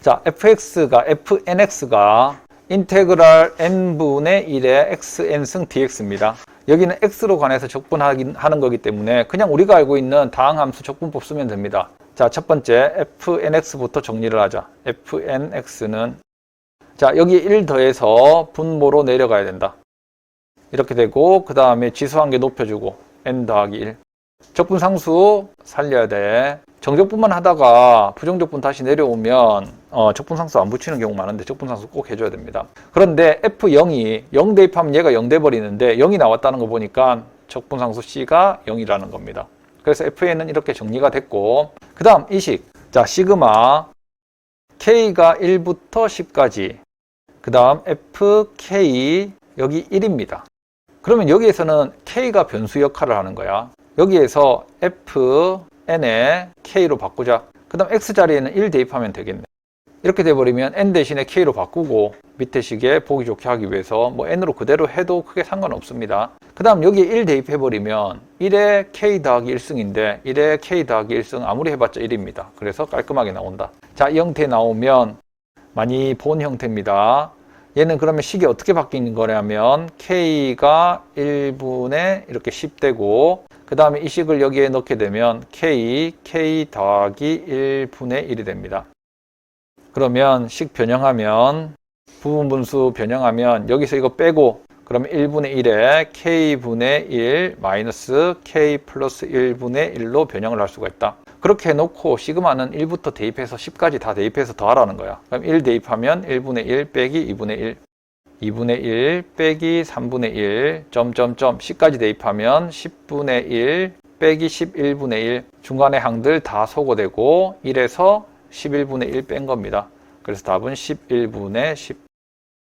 자, fx가 fnx가 인테그랄 n분의 1의 xn승 dx입니다. 여기는 x로 관해서 적분하는 거기 때문에 그냥 우리가 알고 있는 다항함수 적분법 쓰면 됩니다. 자, 첫 번째 fnx부터 정리를 하자. fnx는 자, 여기 1 더해서 분모로 내려가야 된다. 이렇게 되고 그 다음에 지수 한 개 높여주고 n 더하기 1. 적분상수 살려야 돼. 정적분만 하다가 부정적분 다시 내려오면 어, 적분상수 안 붙이는 경우 많은데 적분상수 꼭 해줘야 됩니다. 그런데 F0이 0 대입하면 얘가 0 돼버리는데 0이 나왔다는 거 보니까 적분상수 C가 0이라는 겁니다. 그래서 FN은 이렇게 정리가 됐고 그 다음 이식 자 시그마 K가 1부터 10까지 그 다음 FK 여기 1입니다. 그러면 여기에서는 K가 변수 역할을 하는 거야. 여기에서 FN에 K로 바꾸자. 그 다음 X 자리에는 1 대입하면 되겠네. 이렇게 돼버리면 N 대신에 K로 바꾸고 밑에 식에 보기 좋게 하기 위해서 뭐 N으로 그대로 해도 크게 상관없습니다. 그 다음 여기에 1 대입해버리면 1에 K 더하기 1승인데 1에 K 더하기 1승 아무리 해봤자 1입니다. 그래서 깔끔하게 나온다. 자, 이 형태 나오면 많이 본 형태입니다. 얘는 그러면 식이 어떻게 바뀌는 거냐면 K가 1분의 이렇게 10되고 그 다음에 이 식을 여기에 넣게 되면 K, K 더하기 1분의 1이 됩니다. 그러면 식 변형하면 부분 분수 변형하면 여기서 이거 빼고 그러면 1분의 1에 K분의 1 마이너스 K 플러스 1분의 1로 변형을 할 수가 있다. 그렇게 해놓고 시그마는 1부터 대입해서 10까지 다 대입해서 더하라는 거야. 그럼 1 대입하면 1분의 1 빼기 2분의 1 2분의 1 빼기 3분의 1 점점점 10까지 대입하면 10분의 1 빼기 11분의 1 중간에 항들 다 소거되고 1에서 11분의 1 뺀 겁니다. 그래서 답은 11분의 10